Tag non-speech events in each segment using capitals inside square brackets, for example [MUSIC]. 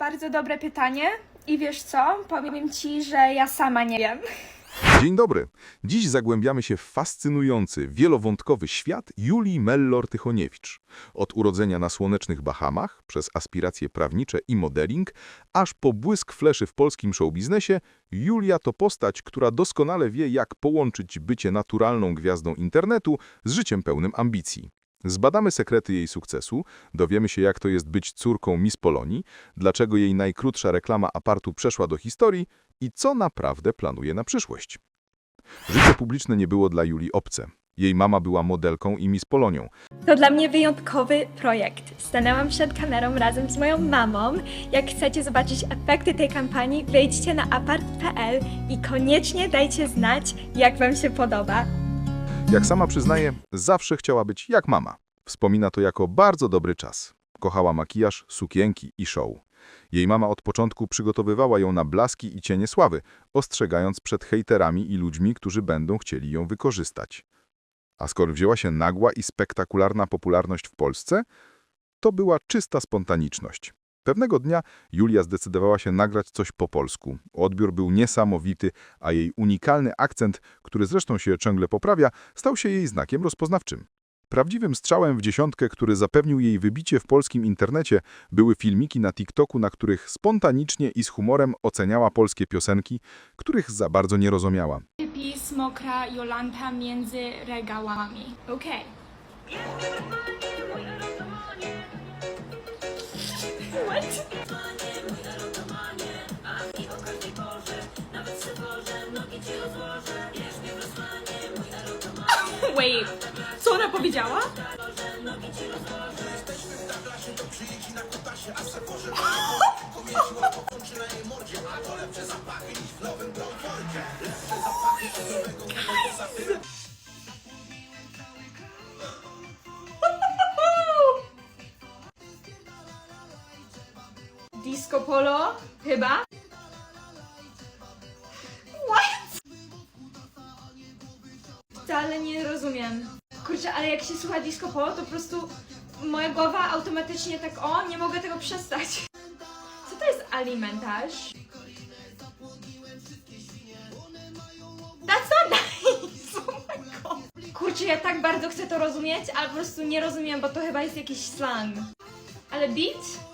Bardzo dobre pytanie. I wiesz co? Powiem ci, że ja sama nie wiem. Dzień dobry. Dziś zagłębiamy się w fascynujący, wielowątkowy świat Julii Mellor-Tychoniewicz. Od urodzenia na słonecznych Bahamach, przez aspiracje prawnicze i modeling, aż po błysk fleszy w polskim showbiznesie, Julia to postać, która doskonale wie, jak połączyć bycie naturalną gwiazdą internetu z życiem pełnym ambicji. Zbadamy sekrety jej sukcesu, dowiemy się, jak to jest być córką Miss Polonii, dlaczego jej najkrótsza reklama apartu przeszła do historii i co naprawdę planuje na przyszłość. Życie publiczne nie było dla Julii obce. Jej mama była modelką i Miss Polonią. To dla mnie wyjątkowy projekt. Stanęłam przed kamerą razem z moją mamą. Jak chcecie zobaczyć efekty tej kampanii, wejdźcie na apart.pl i koniecznie dajcie znać, jak Wam się podoba. Jak sama przyznaje, zawsze chciała być jak mama. Wspomina to jako bardzo dobry czas. Kochała makijaż, sukienki i show. Jej mama od początku przygotowywała ją na blaski i cienie sławy, ostrzegając przed hejterami i ludźmi, którzy będą chcieli ją wykorzystać. A skoro wzięła się nagła i spektakularna popularność w Polsce, to była czysta spontaniczność. Pewnego dnia Julia zdecydowała się nagrać coś po polsku. Odbiór był niesamowity, a jej unikalny akcent, który zresztą się ciągle poprawia, stał się jej znakiem rozpoznawczym. Prawdziwym strzałem w dziesiątkę, który zapewnił jej wybicie w polskim internecie, były filmiki na TikToku, na których spontanicznie i z humorem oceniała polskie piosenki, których za bardzo nie rozumiała. Pis mokra Jolanta między regałami. Okej. What? [LAUGHS] Wait, co ona powiedziała? [LAUGHS] Disco polo? Chyba? What? Wcale nie rozumiem. Kurczę, ale jak się słucha disco polo, to po prostu moja głowa automatycznie tak o, nie mogę tego przestać. Co to jest alimentarz? That's not nice! [LAUGHS] Oh. Kurczę, ja tak bardzo chcę to rozumieć, ale po prostu nie rozumiem, bo to chyba jest jakiś slang. Ale beat?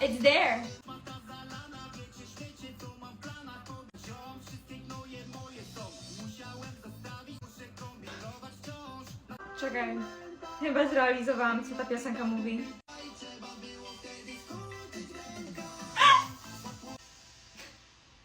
It's there. Czekaj. Chyba zrealizowałam, co ta piosenka mówi. [LAUGHS]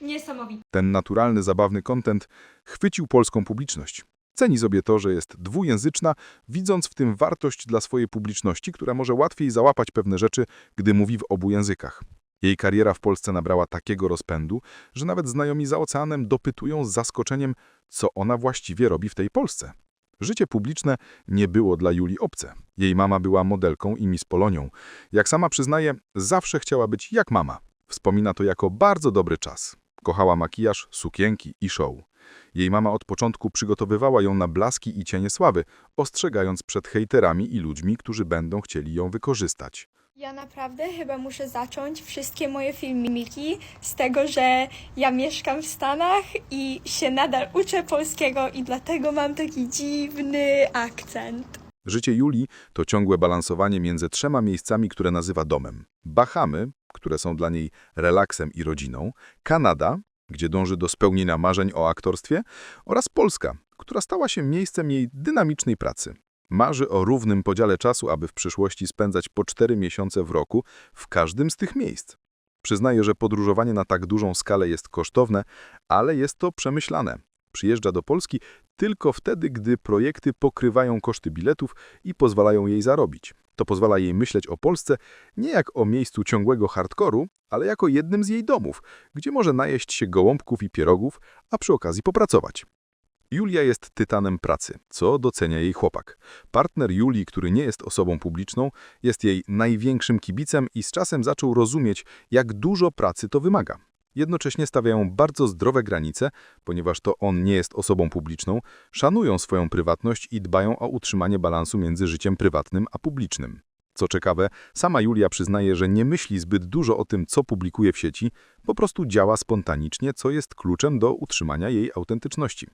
Niesamowite. Ten naturalny, zabawny content chwycił polską publiczność. Ceni sobie to, że jest dwujęzyczna, widząc w tym wartość dla swojej publiczności, która może łatwiej załapać pewne rzeczy, gdy mówi w obu językach. Jej kariera w Polsce nabrała takiego rozpędu, że nawet znajomi za oceanem dopytują z zaskoczeniem, co ona właściwie robi w tej Polsce. Życie publiczne nie było dla Julii obce. Jej mama była modelką i Miss Polonią. Jak sama przyznaje, zawsze chciała być jak mama. Wspomina to jako bardzo dobry czas. Kochała makijaż, sukienki i show. Jej mama od początku przygotowywała ją na blaski i cienie sławy, ostrzegając przed hejterami i ludźmi, którzy będą chcieli ją wykorzystać. Ja naprawdę chyba muszę zacząć wszystkie moje filmiki z tego, że ja mieszkam w Stanach i się nadal uczę polskiego i dlatego mam taki dziwny akcent. Życie Julii to ciągłe balansowanie między trzema miejscami, które nazywa domem. Bahamy, które są dla niej relaksem i rodziną, Kanada, gdzie dąży do spełnienia marzeń o aktorstwie, oraz Polska, która stała się miejscem jej dynamicznej pracy. Marzy o równym podziale czasu, aby w przyszłości spędzać po cztery miesiące w roku w każdym z tych miejsc. Przyznaje, że podróżowanie na tak dużą skalę jest kosztowne, ale jest to przemyślane. Przyjeżdża do Polski tylko wtedy, gdy projekty pokrywają koszty biletów i pozwalają jej zarobić. To pozwala jej myśleć o Polsce nie jak o miejscu ciągłego hardkoru, ale jako jednym z jej domów, gdzie może najeść się gołąbków i pierogów, a przy okazji popracować. Julia jest tytanem pracy, co docenia jej chłopak. Partner Julii, który nie jest osobą publiczną, jest jej największym kibicem i z czasem zaczął rozumieć, jak dużo pracy to wymaga. Jednocześnie stawiają bardzo zdrowe granice, ponieważ to on nie jest osobą publiczną, szanują swoją prywatność i dbają o utrzymanie balansu między życiem prywatnym a publicznym. Co ciekawe, sama Julia przyznaje, że nie myśli zbyt dużo o tym, co publikuje w sieci, po prostu działa spontanicznie, co jest kluczem do utrzymania jej autentyczności.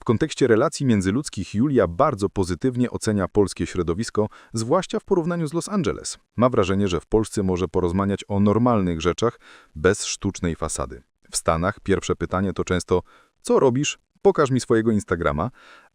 W kontekście relacji międzyludzkich Julia bardzo pozytywnie ocenia polskie środowisko, zwłaszcza w porównaniu z Los Angeles. Ma wrażenie, że w Polsce może porozmawiać o normalnych rzeczach, bez sztucznej fasady. W Stanach pierwsze pytanie to często co robisz? Pokaż mi swojego Instagrama,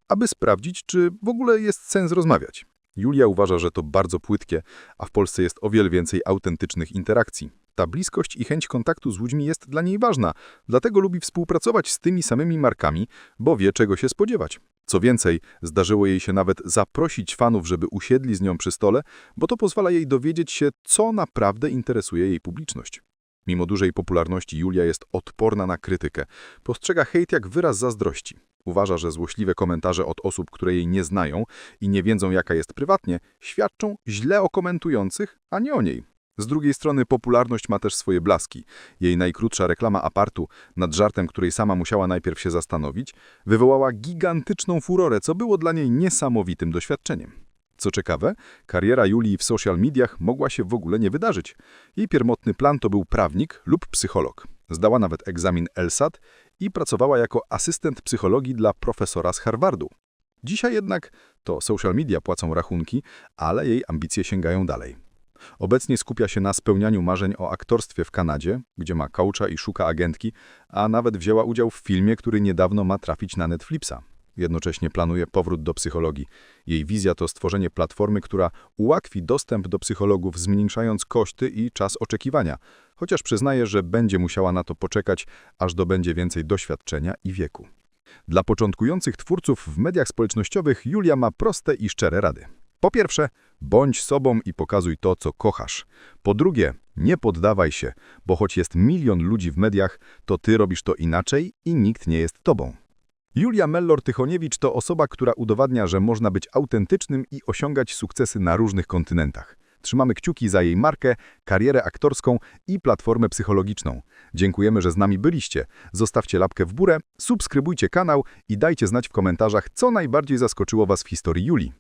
aby sprawdzić, czy w ogóle jest sens rozmawiać. Julia uważa, że to bardzo płytkie, a w Polsce jest o wiele więcej autentycznych interakcji. Ta bliskość i chęć kontaktu z ludźmi jest dla niej ważna, dlatego lubi współpracować z tymi samymi markami, bo wie czego się spodziewać. Co więcej, zdarzyło jej się nawet zaprosić fanów, żeby usiedli z nią przy stole, bo to pozwala jej dowiedzieć się, co naprawdę interesuje jej publiczność. Mimo dużej popularności Julia jest odporna na krytykę. Postrzega hejt jak wyraz zazdrości. Uważa, że złośliwe komentarze od osób, które jej nie znają i nie wiedzą jaka jest prywatnie, świadczą źle o komentujących, a nie o niej. Z drugiej strony popularność ma też swoje blaski. Jej najkrótsza reklama apartu, nad żartem której sama musiała najpierw się zastanowić, wywołała gigantyczną furorę, co było dla niej niesamowitym doświadczeniem. Co ciekawe, kariera Julii w social mediach mogła się w ogóle nie wydarzyć. Jej pierwotny plan to był prawnik lub psycholog. Zdała nawet egzamin LSAT i pracowała jako asystent psychologii dla profesora z Harvardu. Dzisiaj jednak to social media płacą rachunki, ale jej ambicje sięgają dalej. Obecnie skupia się na spełnianiu marzeń o aktorstwie w Kanadzie, gdzie ma coacha i szuka agentki, a nawet wzięła udział w filmie, który niedawno ma trafić na Netflixa. Jednocześnie planuje powrót do psychologii. Jej wizja to stworzenie platformy, która ułatwi dostęp do psychologów, zmniejszając koszty i czas oczekiwania, chociaż przyznaje, że będzie musiała na to poczekać, aż dobędzie więcej doświadczenia i wieku. Dla początkujących twórców w mediach społecznościowych Julia ma proste i szczere rady. Po pierwsze, bądź sobą i pokazuj to, co kochasz. Po drugie, nie poddawaj się, bo choć jest milion ludzi w mediach, to ty robisz to inaczej i nikt nie jest tobą. Julia Mellor-Tychoniewicz to osoba, która udowadnia, że można być autentycznym i osiągać sukcesy na różnych kontynentach. Trzymamy kciuki za jej markę, karierę aktorską i platformę psychologiczną. Dziękujemy, że z nami byliście. Zostawcie łapkę w górę, subskrybujcie kanał i dajcie znać w komentarzach, co najbardziej zaskoczyło Was w historii Julii.